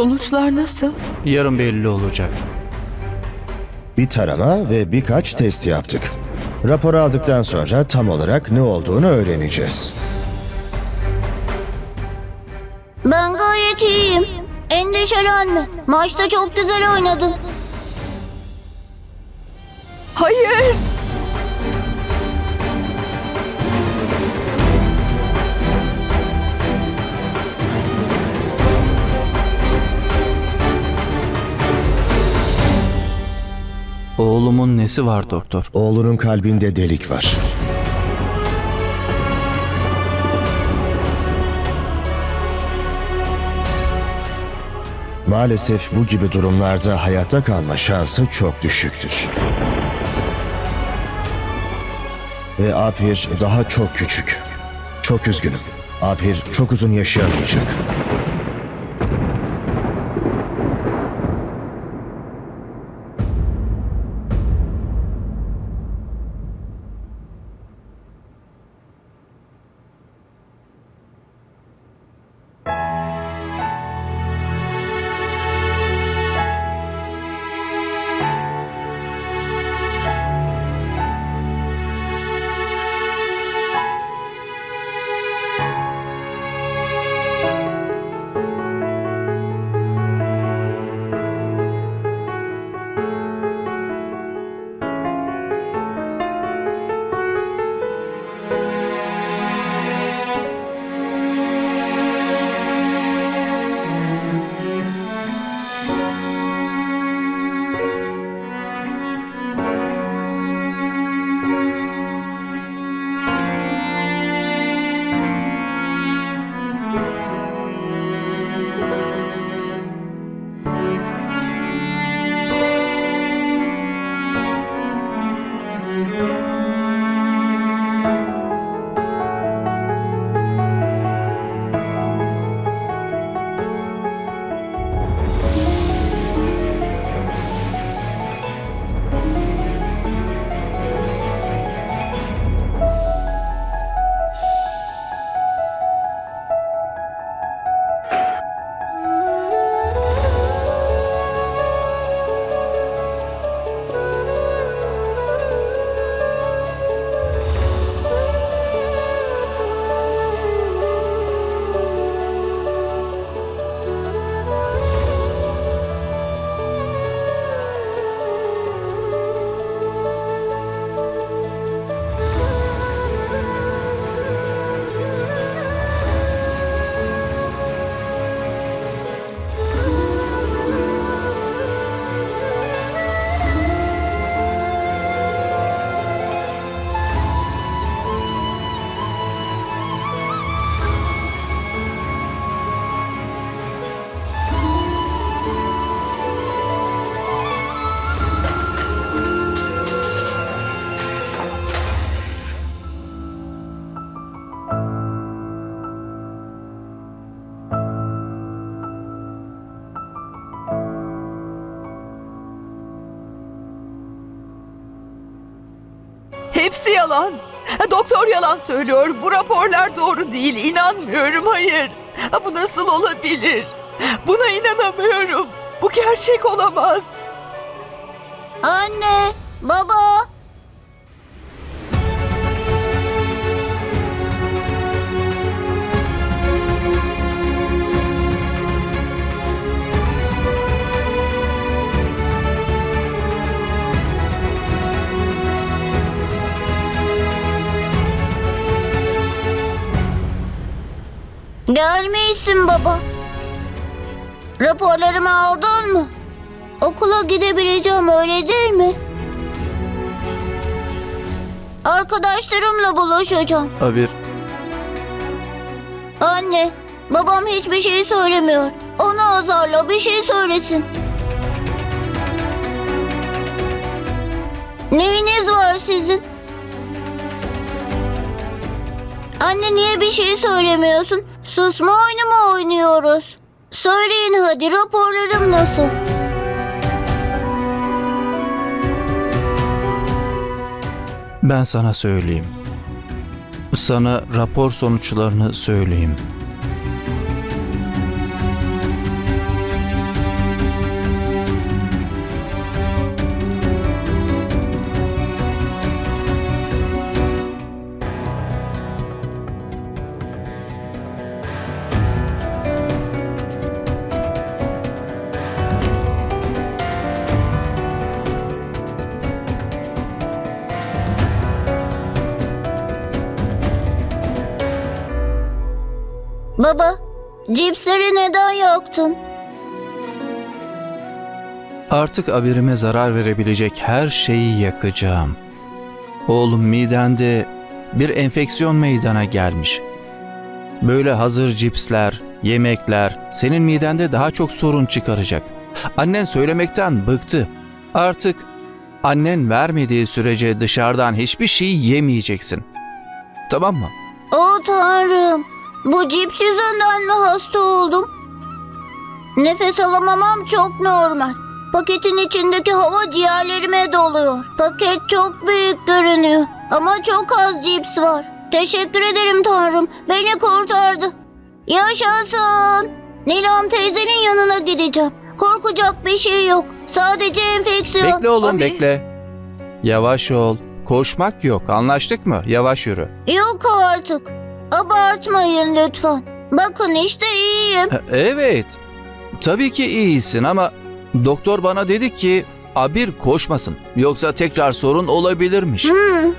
Sonuçlar nasıl? Yarın belli olacak. Bir tarama ve birkaç test yaptık. Raporu aldıktan sonra tam olarak ne olduğunu öğreneceğiz. Ben gayet iyiyim. Endişelenme. Maçta çok güzel oynadın. Hayır. Oğlumun nesi var doktor? Oğlunun kalbinde delik var. Maalesef bu gibi durumlarda hayatta kalma şansı çok düşüktür. Ve Apir daha çok küçük. Çok üzgünüm. Apir çok uzun yaşayamayacak. Hepsi yalan. Doktor yalan söylüyor. Bu raporlar doğru değil. İnanmıyorum. Hayır. Bu nasıl olabilir? Buna inanamıyorum. Bu gerçek olamaz. Anne, baba. Raporlarımı aldın mı? Okula gidebileceğim öyle değil mi? Arkadaşlarımla buluşacağım. Abir, Anne, babam hiçbir şey söylemiyor. Onu azarla bir şey söylesin. Neyiniz var sizin? Anne niye bir şey söylemiyorsun? Susma oyunu mu oynuyoruz? Söyleyin hadi raporlarım nasıl? ben sana söyleyeyim. Sana rapor sonuçlarını söyleyeyim. Baba, cipsleri neden yaktın? Artık abirime zarar verebilecek her şeyi yakacağım. Oğlum midende bir enfeksiyon meydana gelmiş. Böyle hazır cipsler, yemekler senin midende daha çok sorun çıkaracak. Annen söylemekten bıktı. Artık annen vermediği sürece dışarıdan hiçbir şey yemeyeceksin. Tamam mı? O tanrım, bu cips yüzünden mi hasta oldum? Nefes alamamam çok normal. Paketin içindeki hava ciğerlerime doluyor. Paket çok büyük görünüyor ama çok az cips var. Teşekkür ederim tanrım, beni kurtardı. Yaşasın. Nilam teyzenin yanına gideceğim. Korkacak bir şey yok. Sadece enfeksiyon. Bekle oğlum Abi. bekle. Yavaş ol. Koşmak yok. Anlaştık mı? Yavaş yürü. Yok artık. Abartmayın lütfen. Bakın işte iyiyim. Ha, Evet. Tabii ki iyisin ama doktor bana dedi ki Abir koşmasın. Yoksa tekrar sorun olabilirmiş. Hmm.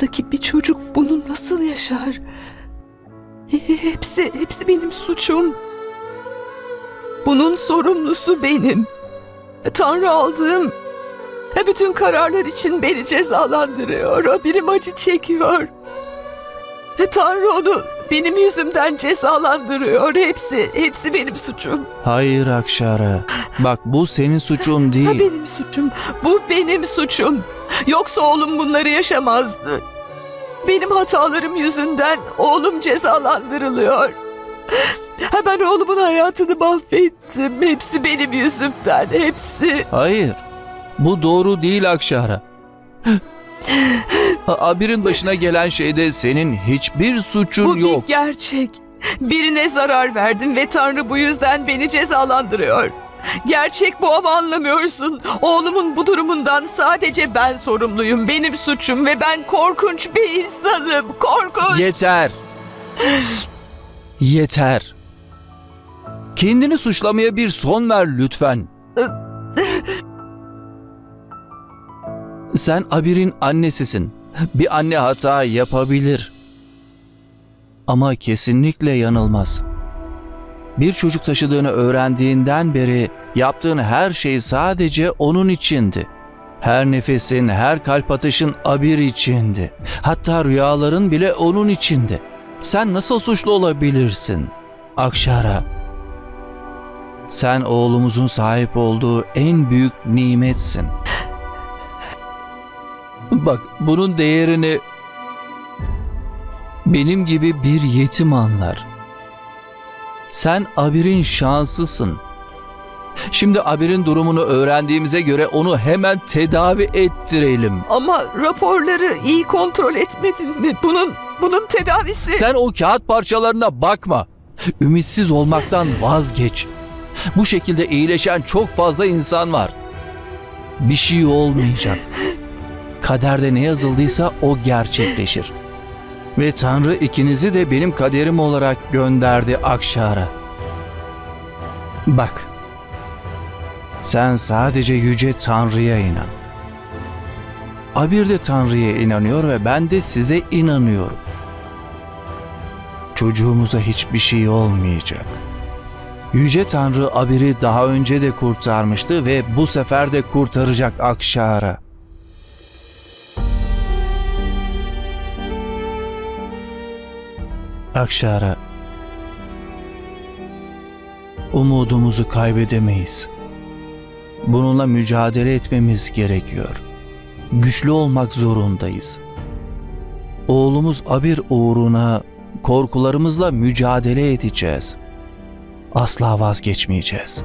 Yaştaki bir çocuk bunu nasıl yaşar? He- Hepsi, hepsi benim suçum. Bunun sorumlusu benim. Tanrı aldığım bütün kararlar için beni cezalandırıyor. Birim acı çekiyor. Tanrı onu benim yüzümden cezalandırıyor. Hepsi, hepsi benim suçum. Hayır Akşara. Bak bu senin suçun Ha, değil. benim suçum. Bu benim suçum. Yoksa oğlum bunları yaşamazdı. Benim hatalarım yüzünden oğlum cezalandırılıyor. Ha, ben oğlumun hayatını mahvettim. Hepsi benim yüzümden. Hepsi. Hayır. Bu doğru değil Akşara. Abir'in başına gelen şeyde senin hiçbir suçun Bu yok. bir gerçek. Birine zarar verdim ve Tanrı bu yüzden beni cezalandırıyor. Gerçek bu ama anlamıyorsun. Oğlumun bu durumundan sadece ben sorumluyum. Benim suçum ve ben korkunç bir insanım. Korkunç. Yeter. Yeter. Kendini suçlamaya bir son ver lütfen. Sen Abir'in annesisin. Bir anne hata yapabilir. Ama kesinlikle yanılmaz. Bir çocuk taşıdığını öğrendiğinden beri yaptığın her şey sadece onun içindi. Her nefesin, her kalp atışın Abir içindi. Hatta rüyaların bile onun içindi. Sen nasıl suçlu olabilirsin? Akşara. Sen oğlumuzun sahip olduğu en büyük nimetsin. Bak bunun değerini benim gibi bir yetim anlar. Sen Abir'in şanslısın. Şimdi Abir'in durumunu öğrendiğimize göre onu hemen tedavi ettirelim. Ama raporları iyi kontrol etmedin mi? Bunun bunun tedavisi... Sen o kağıt parçalarına bakma. Ümitsiz olmaktan vazgeç. Bu şekilde iyileşen çok fazla insan var. Bir şey olmayacak. Kaderde ne yazıldıysa o gerçekleşir. Ve Tanrı ikinizi de benim kaderim olarak gönderdi Akşar'a. Bak. Sen sadece yüce Tanrı'ya inan. Abir de Tanrı'ya inanıyor ve ben de size inanıyorum. Çocuğumuza hiçbir şey olmayacak. Yüce Tanrı Abir'i daha önce de kurtarmıştı ve bu sefer de kurtaracak Akşar'a. Akşar'a umudumuzu kaybedemeyiz. Bununla mücadele etmemiz gerekiyor. Güçlü olmak zorundayız. Oğlumuz Abir uğruna korkularımızla mücadele edeceğiz. Asla vazgeçmeyeceğiz.